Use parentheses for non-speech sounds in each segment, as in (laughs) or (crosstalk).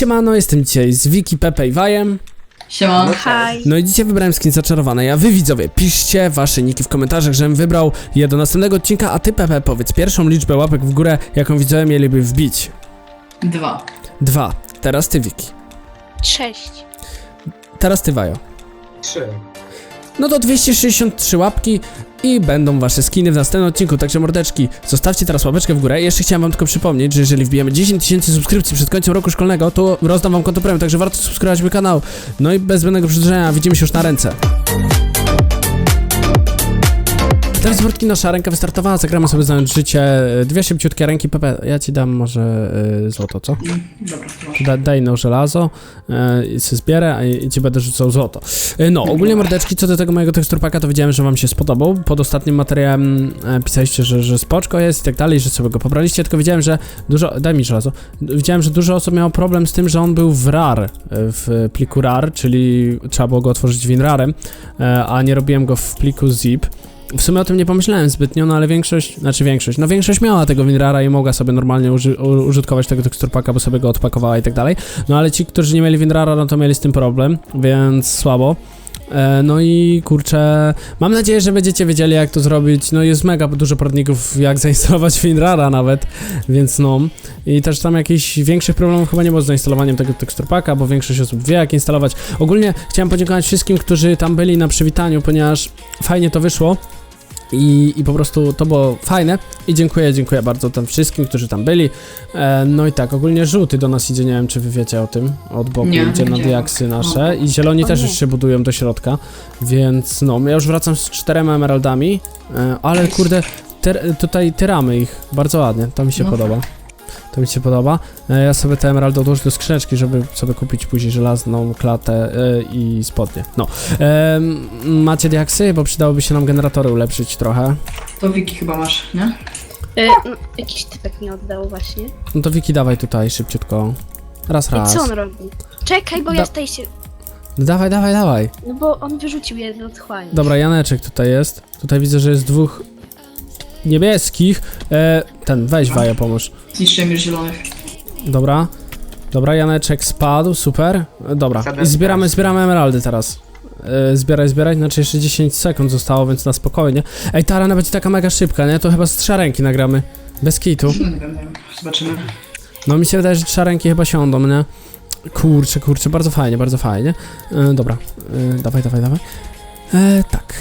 Siemano, jestem dzisiaj z Wiki, Pepe i Wajem. Siema. Haj. No i dzisiaj wybrałem skin zaczarowane. A wy widzowie, piszcie wasze niki w komentarzach, żebym wybrał je do następnego odcinka, a ty Pepe powiedz pierwszą liczbę łapek w górę, jaką widzowie mieliby wbić. Dwa. Dwa. Teraz ty Wiki. Cześć. Teraz ty Wajo. Trzy. No to 263 łapki i będą wasze skiny w następnym odcinku, także mordeczki, zostawcie teraz łapeczkę w górę. Jeszcze chciałem wam tylko przypomnieć, że jeżeli wbijemy 10 tysięcy subskrypcji przed końcem roku szkolnego, to rozdam wam konto premium, także warto subskrybować mój kanał. No i bez zbędnego przedłużenia, widzimy się już na ręce. Teraz Mordki nasza ręka wystartowała, zagramy sobie znając życie. Dwie szybciutkie ręki, Pepe, ja ci dam może y, złoto, co? Dobra, to masz. Da, daj no żelazo e, i sobie zbierę, a i ci będę rzucał złoto. E, no, ogólnie mordeczki, co do tego mojego teksturpaka, to widziałem, że wam się spodobał. Pod ostatnim materiałem e, pisaliście, że, że spoczko jest i tak dalej, że sobie go pobraliście, tylko widziałem, że dużo, daj mi żelazo, widziałem, że dużo osób miało problem z tym, że on był w RAR, e, w pliku RAR, czyli trzeba było go otworzyć WinRARem, e, a nie robiłem go w pliku zip. W sumie o tym nie pomyślałem zbytnio, no ale większość, znaczy większość, no większość miała tego WinRara i mogła sobie normalnie uży, użytkować tego teksturpaka, bo sobie go odpakowała i tak dalej. No ale ci, którzy nie mieli WinRara, no to mieli z tym problem, więc słabo. E, no i kurczę, mam nadzieję, że będziecie wiedzieli jak to zrobić. No jest mega dużo poradników jak (laughs) zainstalować WinRara nawet, więc no. I też tam jakichś większych problemów chyba nie było z zainstalowaniem tego teksturpaka, bo większość osób wie jak instalować. Ogólnie chciałem podziękować wszystkim, którzy tam byli na przywitaniu, ponieważ fajnie to wyszło. I, I po prostu to było fajne i dziękuję, dziękuję bardzo tam wszystkim, którzy tam byli. E, no i tak, ogólnie żółty do nas idzie, nie wiem czy wy wiecie o tym, od boku Nie, idzie na diaksy nasze i zieloni też już się budują do środka, więc no, ja już wracam z czterema emeraldami, e, ale kurde, tutaj tyramy ich bardzo ładnie, to mi się No. podoba. To mi się podoba. E, Ja sobie te emeraldy odłożę do skrzyneczki, żeby sobie kupić później żelazną klatę e, i spodnie. No. Macie diaksy? Bo przydałoby się nam generatory ulepszyć trochę. To Wiki chyba masz, nie? Y, no, jakiś typek mi oddał właśnie. No to Wiki, dawaj tutaj szybciutko. Raz, I raz. co on robi? Czekaj, bo Da- ja tutaj się... No dawaj, dawaj, dawaj. No bo on wyrzucił jedno otchłanie. Dobra, Janeczek tutaj jest. Tutaj widzę, że jest dwóch niebieskich. E, ten, weź Waja, pomóż. Zniszczyłem już zielonych. Dobra. Dobra, Janeczek spadł, super. E, Dobra, i zbieramy, zbieramy emeraldy teraz. E, zbieraj, zbieraj, znaczy jeszcze 10 sekund zostało, więc na spokojnie. Ej, ta arena będzie taka mega szybka, nie? To chyba z trzarenki nagramy. Bez kitu. No, nie wiem, nie wiem. Zobaczymy. No mi się wydaje, że trzarenki chyba siądą, nie? Kurczę, kurczę, bardzo fajnie, bardzo fajnie. E, dobra, e, dawaj, dawaj, dawaj. E, tak,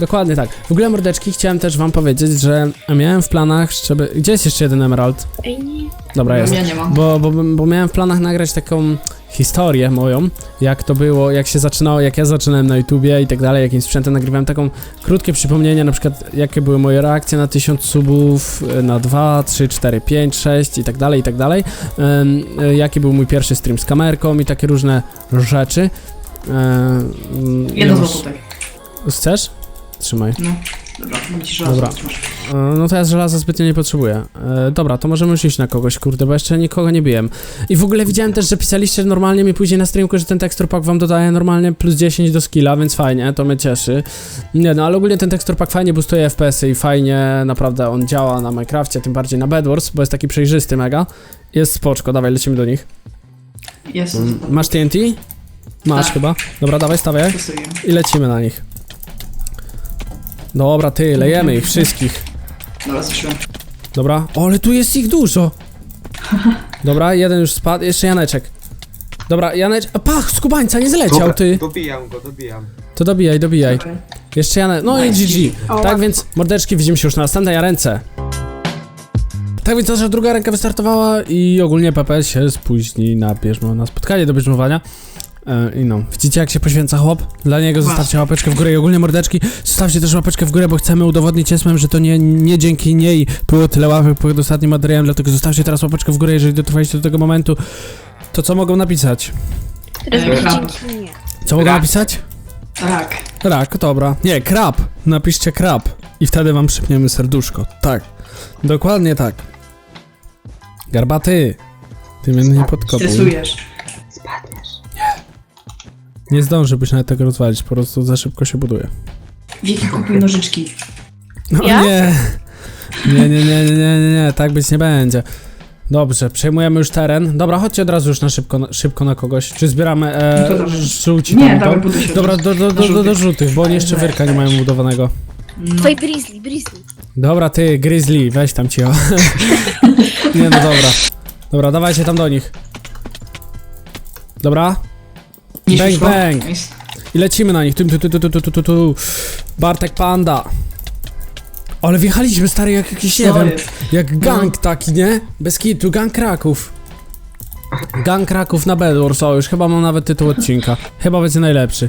dokładnie tak. W ogóle mordeczki chciałem też wam powiedzieć, że miałem w planach, żeby... Gdzie jest jeszcze jeden emerald? Ej, nie. Dobra, jest. Ja nie mam. Bo, bo, bo miałem w planach nagrać taką historię moją, jak to było, jak się zaczynało, jak ja zaczynałem na YouTubie i tak dalej, jakim sprzętem nagrywałem taką krótkie przypomnienie, na przykład jakie były moje reakcje na 1000 subów, e, na 2, 3, 4, 5, 6 i tak dalej, i tak dalej. E, jaki był mój pierwszy stream z kamerką i takie różne rzeczy. Em, Jedno już- złoto tak. Chcesz? Trzymaj. No. Dobra, mogę ci żelazo Dobra. trzymasz. E, No to ja żelaza zbytnio nie potrzebuję. E, dobra, to możemy już iść na kogoś, kurde, bo jeszcze nikogo nie biłem. I w ogóle widziałem też, że pisaliście normalnie mi później na streamku, że ten tekstur pack wam dodaje normalnie plus 10 do skilla, więc fajnie, to mnie cieszy. Nie no, ale ogólnie ten tekstur pack fajnie boostuje FPS-y i fajnie naprawdę on działa na Minecrafcie, tym bardziej na Bedwars, bo jest taki przejrzysty mega. Jest spoczko, dawaj, lecimy do nich. Jest. Mm, Masz TNT? Masz Tak. chyba. Dobra, dawaj, stawiaj i lecimy na nich. Dobra, ty, lejemy ich wszystkich. Dobra. Dobra, o, ale tu jest ich dużo. Dobra, jeden już spadł, jeszcze Janeczek. Dobra, Janeczek, a pach, skubańca, nie zleciał, ty. Dobijam go, dobijam. To dobijaj, dobijaj. Jeszcze Janeczek, no i. GG. Tak więc, mordeczki, widzimy się już na następnej ręce. Tak więc nasza druga ręka wystartowała i ogólnie PP się spóźni na bieżmo, na spotkanie do bieżmowania. E, I no, widzicie jak się poświęca chłop? Dla niego zostawcie łapeczkę w górę i ogólnie mordeczki, zostawcie też łapeczkę w górę, bo chcemy udowodnić Esmem, że to nie, nie dzięki niej było tyle łapek pod ostatnim materiałem, dlatego zostawcie teraz łapeczkę w górę, jeżeli dotrwaliście do tego momentu. To co mogą napisać? Mnie. Co mogą Rak. napisać? Tak. Rak, dobra. Nie, krab. Napiszcie krab. I wtedy wam przypniemy serduszko. Tak. Dokładnie tak. Garbaty. Ty mnie nie podkopuj. Stresujesz. Nie zdążyłbyś nawet tego rozwalić, po prostu za szybko się buduje. Wiki kupuj nożyczki. No Ja? nie. Nie, nie, nie, nie, nie, nie, nie, tak być nie będzie. Dobrze, przejmujemy już teren. Dobra, chodźcie od razu już na szybko, na, szybko na kogoś. Czy zbieramy No to e, dobra. żółci Nie, tam, dawaj, tam? buduj się. Dobra, do, do, do, do, do żółtych, bo oni jeszcze wyrka nie mają budowanego. No. Twój Grizzly, Grizzly. Dobra, ty, Grizzly, weź tam cicho. (laughs) nie no, dobra. Dobra, dawajcie tam do nich. Dobra, Nie Bang, bang. Nice. i lecimy na nich. Tu, tu, tu, tu, tu, tu, tu, tu. Bartek Panda. Ale wjechaliśmy, stary, jak jakiś, nie Co wiem, jest? jak gang taki, nie? Bez kitu, gang Kraków. Gang Kraków na Bedwars, o, już chyba mam nawet tytuł odcinka. Chyba będzie najlepszy.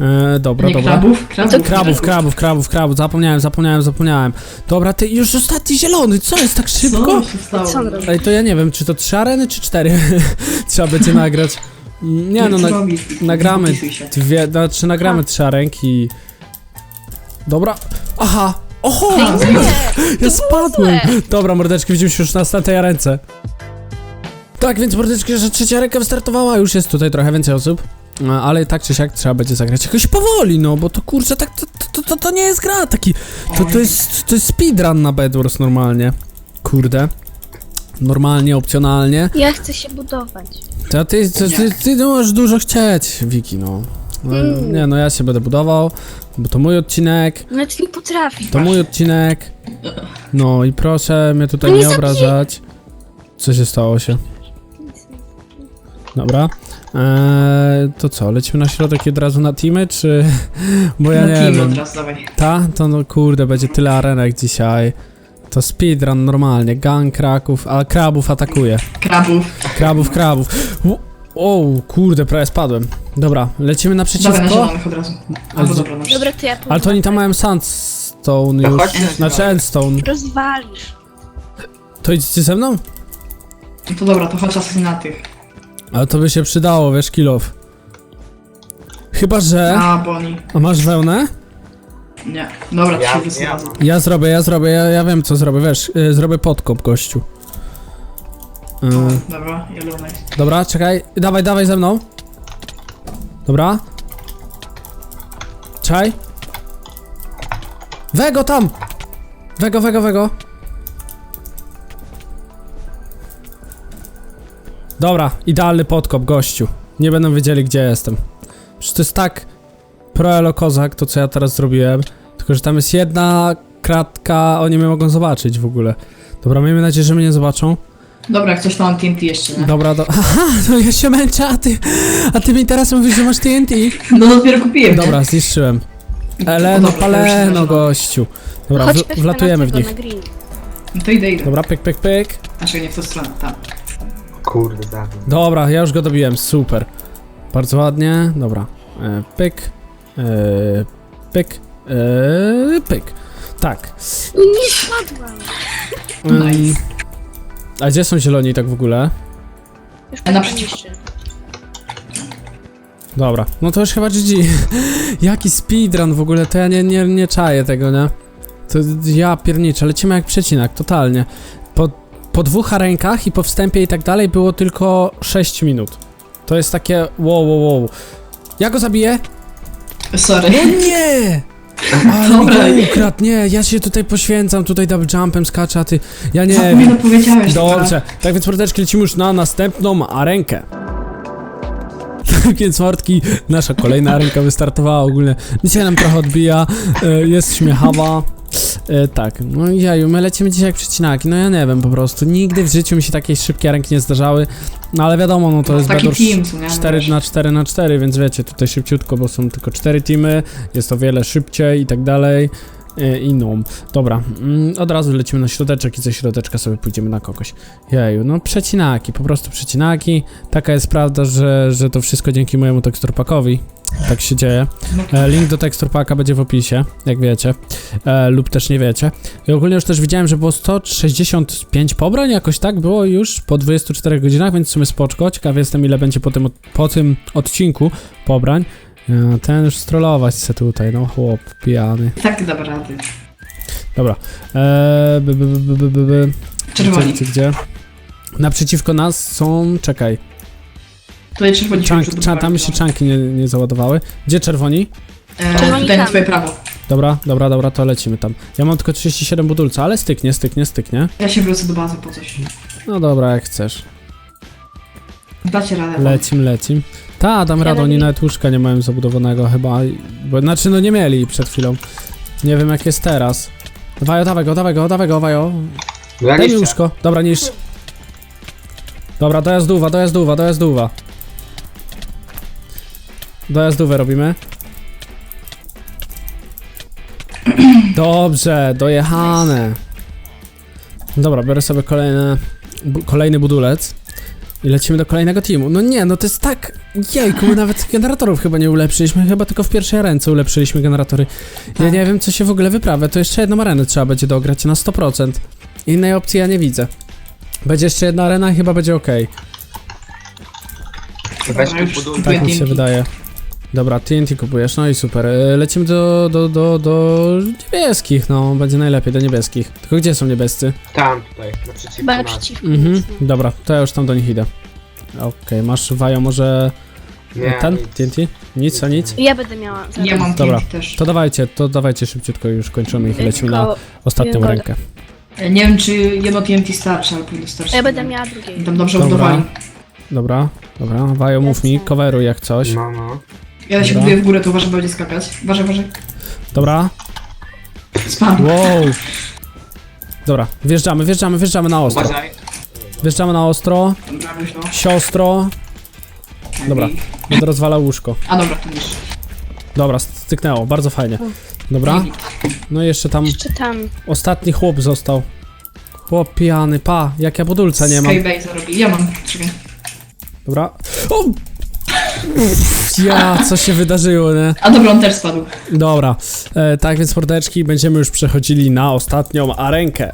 E, dobra, Nie dobra. krabów? Krabów, Krabów, krabów, krabów, krabów, zapomniałem, zapomniałem, zapomniałem. Dobra, ty już ostatni zielony, co jest tak szybko? Co się stało? Ej, to ja nie wiem, czy to trzy areny, czy cztery? (laughs) Trzeba będzie nagrać. Mm, Nie no, na, nagramy dwie, znaczy nagramy trzy arenki. Dobra, aha, oho, ja spadłem. Dobra, mordeczki, widzimy się już na następnej arence. Tak, więc mordeczki, że trzecia ręka wystartowała, już jest tutaj trochę więcej osób. No, Ale tak czy siak trzeba będzie zagrać jakoś powoli, no bo to kurczę, tak to, to, to, to nie jest gra taki. To, to, jest, to jest speedrun na Bedwars normalnie. Kurde. Normalnie, opcjonalnie. Ja chcę się budować. To ty, ty, ty, ty no możesz dużo chcieć, Wiki, no. no. Mm. Nie no, ja się będę budował, bo to mój odcinek, No ty nie potrafisz. to mój odcinek. No i proszę mnie tutaj No nie nie obrażać. Co się stało się? Dobra. Eee, to co, lecimy na środek i od razu na teamy, czy... (laughs) Bo ja Na nie team wiem. od razu, dawaj. Ta? To no kurde, będzie tyle arenek dzisiaj. To speedrun normalnie, gang kraków, a krabów atakuje. Krabów. Krabów, krabów. U- O, kurde, prawie spadłem. Dobra, lecimy Dawaj na naprzeciwko. zielonych od razu. Albo dobra, na Dobra, to ja Ale to oni tam mają sandstone To już. chodźcie Znaczy endstone. Rozwalisz. To idziecie ze mną? No to dobra, to chodź asesynaty. Ale to by się przydało, wiesz, kilof. Chyba, że... A, bo oni... A masz wełnę? Nie. Dobra, to Ja- się ja. Ja zrobię, ja zrobię, ja, ja wiem co zrobię, wiesz, y, zrobię podkop gościu. Y, Dobra, zielony. dobra, czekaj, dawaj, dawaj ze mną. Dobra. Czaj. Wego tam! Wego, wego, wego. Dobra, idealny podkop, gościu. Nie będą wiedzieli, gdzie jestem. Przecież to jest tak proelo kozak, to co ja teraz zrobiłem. Tylko, że tam jest jedna kratka, oni mnie mogą zobaczyć w ogóle. Dobra, miejmy nadzieję, że mnie nie zobaczą. Dobra, coś tam mam TNT jeszcze, nie? Dobra, do... (laughs) Aha, no ja się męczę, a ty... A ty mi teraz mówisz, że masz TNT. No dopiero kupiłem, Dobra, zniszczyłem. Eleno, Dobra, paleno, gościu. Dobra, Chodź w, wlatujemy na w tego, nich. Na green. No to idę, idę. Dobra, pyk, pyk, pyk. Znaczy nie w tą stronę, tam. Kurde, zabił. Dobra, ja już go dobiłem, super. Bardzo ładnie, dobra. E, pyk, e, pyk, e, pyk. Tak. No nie spadłam. Ym, Nice. a gdzie są zieloni tak w ogóle? Już na naprzeciw- Dobra, no to już chyba GG. (laughs) Jaki speedrun w ogóle, to ja nie, nie, nie czaję tego, nie? To ja pierniczę, lecimy jak przecinak, totalnie. Po, po dwóch arenkach i po wstępie i tak dalej było tylko 6 minut. To jest takie wow, wow, wow. Ja go zabiję? Sorry. No nie! (laughs) Ale mi Dobra. go ukradł, nie, ja się tutaj poświęcam, tutaj double jumpem skaczę, a ty, ja nie Co wiem. mi to powiedziałeś? Dobrze, tak więc mordeczki lecimy już na następną arenkę. Tak (laughs) więc mordki, nasza kolejna ręka wystartowała ogólnie. Dzisiaj nam trochę odbija, e, jest śmiechawa. E, tak, no i jaju, my lecimy dzisiaj jak przecinaki, no ja nie wiem po prostu, nigdy w życiu mi się takie szybkie ręki nie zdarzały, no ale wiadomo, no to jest Taki Bedwars team, co nie? 4 Wiesz. na 4 na 4, więc wiecie, tutaj szybciutko, bo są tylko 4 teamy, jest o wiele szybciej i tak dalej. e, I no, dobra, mm, od razu lecimy na środeczek i ze środeczka sobie pójdziemy na kogoś. Jeju, no przecinaki, po prostu przecinaki. Taka jest prawda, że, że to wszystko dzięki mojemu teksturpakowi. Tak się dzieje. E, link do teksturpaka będzie w opisie, jak wiecie, e, lub też nie wiecie. I ogólnie już też widziałem, że było 165 pobrań, jakoś tak było już po 24 godzinach, więc w sumie spoczko. Ciekaw jestem, ile będzie po tym, po tym odcinku pobrań. E, ten już strollować se tutaj, no chłop, pijany. tak rady. Dobra. E, by, by, by, by, by, by, by. Czerwoni. Gdzie, gdzie, gdzie? Naprzeciwko nas są, czekaj, Tutaj czerwoni się czank, już cza, tam mi się czanki nie, nie załadowały. Gdzie czerwoni? E, Czerwoni tutaj na tam. twoje prawo. Dobra, dobra, dobra, to lecimy tam. Ja mam tylko 37 budulca, ale styknie, styknie, styknie. Ja się wrócę do bazy po coś. No dobra, jak chcesz. Dacie radę. Lecim, lecim. Ta, dam radę, oni nawet łóżka nie mają zabudowanego chyba. Bo, znaczy, no nie mieli przed chwilą. Nie wiem jak jest teraz. Wajo, dawaj go, dawaj go, dawaj go, wajo. No Daj mi nie łóżko. Dobra, niż. Dobra, dojazduwa, dojazduwa, dojazduwa. Dojazdówę robimy. Dobrze, dojechane. Dobra, biorę sobie kolejne, bu, kolejny budulec. I lecimy do kolejnego teamu. No nie, no to jest tak... Jejku, my nawet generatorów chyba nie ulepszyliśmy, chyba tylko w pierwszej ręce ulepszyliśmy generatory. Ja Tak. nie wiem, co się w ogóle wyprawia, to jeszcze jedną arenę trzeba będzie dograć na 100%. Innej opcji ja nie widzę. Będzie jeszcze jedna arena i chyba będzie ok. Weź tu kupuję Tak mi się wydaje. Dobra, TNT kupujesz, no i super. E, Lecimy do, do, do, do niebieskich, no, będzie najlepiej, do niebieskich. Tylko gdzie są niebiescy? Tam, tutaj, naprzeciwko Chyba nas. naprzeciwko. Mhm, dobra, to ja już tam do nich idę. Okej, masz Wajo może Nie, ten nic. TNT? Nic, a nic? Ja będę miała. zaraz. Ja mam Dobra. TNT też. To dawajcie, to dawajcie szybciutko, już kończymy ich i lecimy na Tylko ostatnią jeden rękę. E, Nie wiem, czy jedno TNT starczy, ale pójdę starczy. Ja będę miała drugie. Tam dobrze Dobra. budowali. Dobra, dobra, Wajo mów mi, coveruj jak coś. No, no. Ja się Dobra. buduję w górę, to uważaj, będzie skakać. Uważaj, uważaj. Dobra, Spadł. wow. Dobra, wjeżdżamy, wjeżdżamy, wjeżdżamy na ostro. Uważaj. Wjeżdżamy na ostro, Dobra, myślę. siostro, Dobra. będę rozwalał łóżko. A dobra, to niż. Dobra, styknęło, bardzo fajnie. Dobra, no i jeszcze tam Jeszcze tam. ostatni chłop został. Chłop pijany, pa, jak ja budulca nie mam. Skybase robi. Ja mam. Czekaj. Dobra. O! Ja, co się wydarzyło, nie? A dobra, on też spadł. Dobra, e, tak więc mordeczki, będziemy już przechodzili na ostatnią arenkę.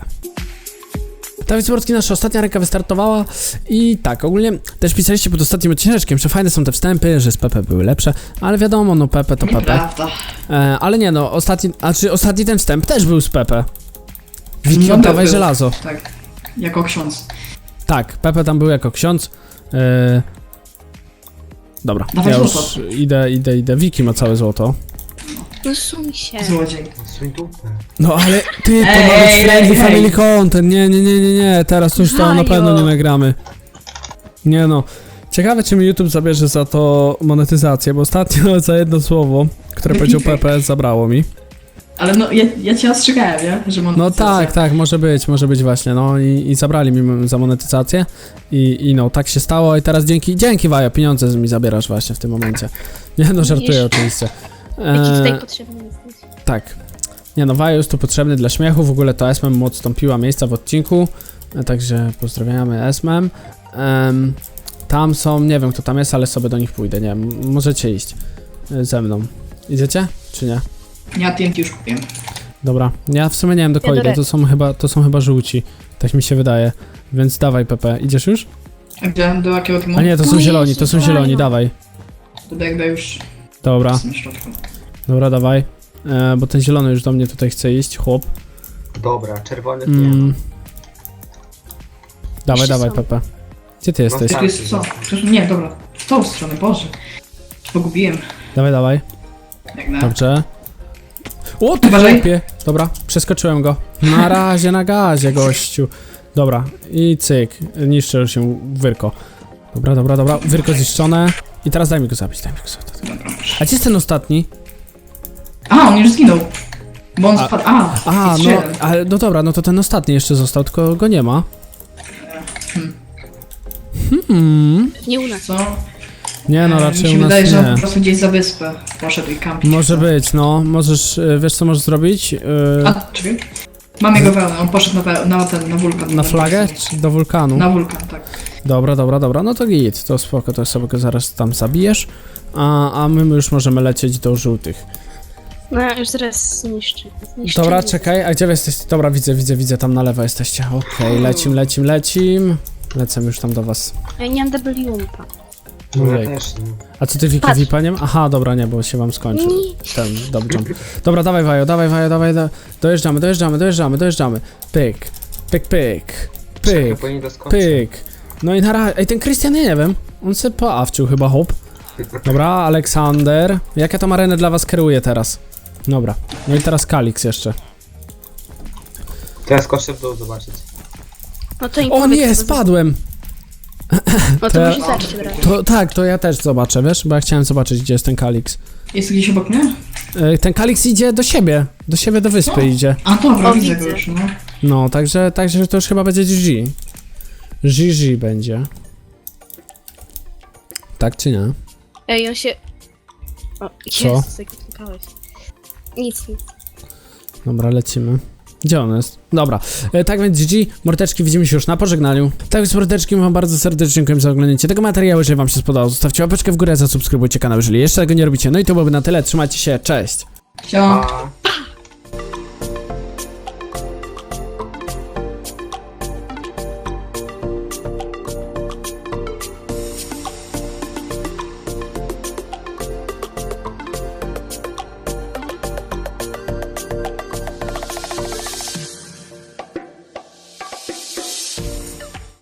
Tak więc mordki, nasza ostatnia ręka wystartowała i tak, ogólnie też pisaliście pod ostatnim odcineczkiem, że fajne są te wstępy, że z Pepe były lepsze, ale wiadomo, no Pepe to Pepe. Nieprawda. E, ale nie no, ostatni, a czy ostatni ten wstęp też był z Pepe. Wiki, No, oddawaj był. żelazo. Tak. Jako ksiądz. Tak, Pepe tam był jako ksiądz. E, dobra, Dawaj ja już złoto. idę, idę, idę. Wiki ma całe złoto. No suń się. Złodziej. Suń tu. No ale ty, to Ej, ma być ej, friendly ej, family ej. content. Nie, nie, nie, nie, nie. Teraz już to na pewno nie nagramy. Nie no. Ciekawe, czy mi YouTube zabierze za to monetyzację, bo ostatnio (laughs) za jedno słowo, które powiedział Pepe, zabrało mi. Ale no, ja, ja cię ostrzegałem, nie? Że No monetyzacja. tak, tak, może być, może być właśnie, no i, i zabrali mi za monetyzację i, i no, tak się stało i teraz dzięki, dzięki Waja, pieniądze mi zabierasz właśnie w tym momencie. (laughs) Nie no, żartuję oczywiście. Jaki tutaj potrzebny jesteś? Tak. Nie no, Wajo jest tu potrzebny dla śmiechu, w ogóle to Esmem mu odstąpiła miejsca w odcinku, e, także pozdrawiamy Esmem. Em, tam są, nie wiem kto tam jest, ale sobie do nich pójdę, nie wiem, możecie iść e, ze mną. Idziecie? Czy nie? Ja TNT już kupiłem. Dobra, ja w sumie nie wiem do kogo, to są chyba, to są chyba żółci, tak mi się wydaje. Więc dawaj Pepe, idziesz już? Gdzie? Do jakiego teamu? A nie, to są O zieloni, to są zieloni, Wajo. dawaj. To biegnę już Dobra, dobra, dawaj. E, bo ten zielony już do mnie tutaj chce iść, chłop. Dobra, czerwony nie Mm. Dawaj, Jeszcze dawaj są. Pepe. Gdzie ty jesteś? Tu jest co? Przecież nie, dobra. W tą stronę, Boże. Pogubiłem. Dawaj, dawaj. Biegnę. Dobrze. O, ty Uważaj. chłopie. Dobra, przeskoczyłem go. Na razie, na gazie, gościu. Dobra, i cyk. Niszczy się wyrko. Dobra, dobra, dobra. Wyrko zniszczone. I teraz daj mi go zabić, daj mi go zabić. Dobra. A gdzie jest ten ostatni? A, on już zginął. Bo on A- spadł. A, A, no, ale, no dobra, no to ten ostatni jeszcze został, tylko go nie ma. Hmm. Nie u nas. Co? Nie no, E, raczej Mi się u nas wydaje, że on nie. po prostu gdzieś za wyspę poszedł i kampi. Może być, no. Możesz, y, wiesz co możesz zrobić? Y, A, czekaj. Mam jego wełnę, on poszedł na, we- na ten, na wulkan. Na flagę czy do wulkanu? Na wulkan, tak. Dobra, dobra, dobra, no to git, to spoko, to sobie go zaraz tam zabijesz, a, a my już możemy lecieć do żółtych. No ja już zaraz zniszczę. zniszczę Dobra, nic. czekaj, a gdzie wy jesteście? Dobra, widzę, widzę, widzę, tam na lewo jesteście, okej, lecim, lecim, lecim, lecę już tam do was. Ja nie mam double jumpa. No ja Ojej. też nie. A co ty Wiki Patrz. wipaniem? Aha, dobra, nie, bo się wam skończył ten double jump. Dobra, dawaj Wajo, dawaj Wajo, dawaj, da... dojeżdżamy, dojeżdżamy, dojeżdżamy, dojeżdżamy, pyk, pyk, pyk, Czekaj, pyk, bo nie doskoczę. pyk. No i na razie, ej, ten Krystian, ja nie wiem, on se poawczył chyba, hop. Dobra, Aleksander. Jak ja tą arenę dla was kieruję teraz? Dobra. No i teraz Kalix jeszcze. Teraz skoczę w dół zobaczyć. No to im O powiedz, nie, co spadłem! No to to musisz zacząć od razu. To tak, to ja też zobaczę, wiesz? Bo ja chciałem zobaczyć, gdzie jest ten Kalix. Jest gdzieś obok mnie? E, Ten Kalix idzie do siebie, do siebie, do wyspy No. idzie. A dobra, O, widzę widzę. go już, no. No, także, także to już chyba będzie GG. GG będzie. Tak czy nie? Ej, on się... O, Co? Jezus, jak klikałeś. Nic, nic. Dobra, lecimy. Gdzie on jest? Dobra, e, tak więc GG, mordeczki, widzimy się już na pożegnaniu. Tak więc mordeczki, wam bardzo serdecznie dziękuję za oglądnięcie tego materiału, jeżeli wam się spodobał, zostawcie łapeczkę w górę, zasubskrybujcie kanał, jeżeli jeszcze tego nie robicie. No i to byłoby na tyle, trzymajcie się, cześć! Ciao.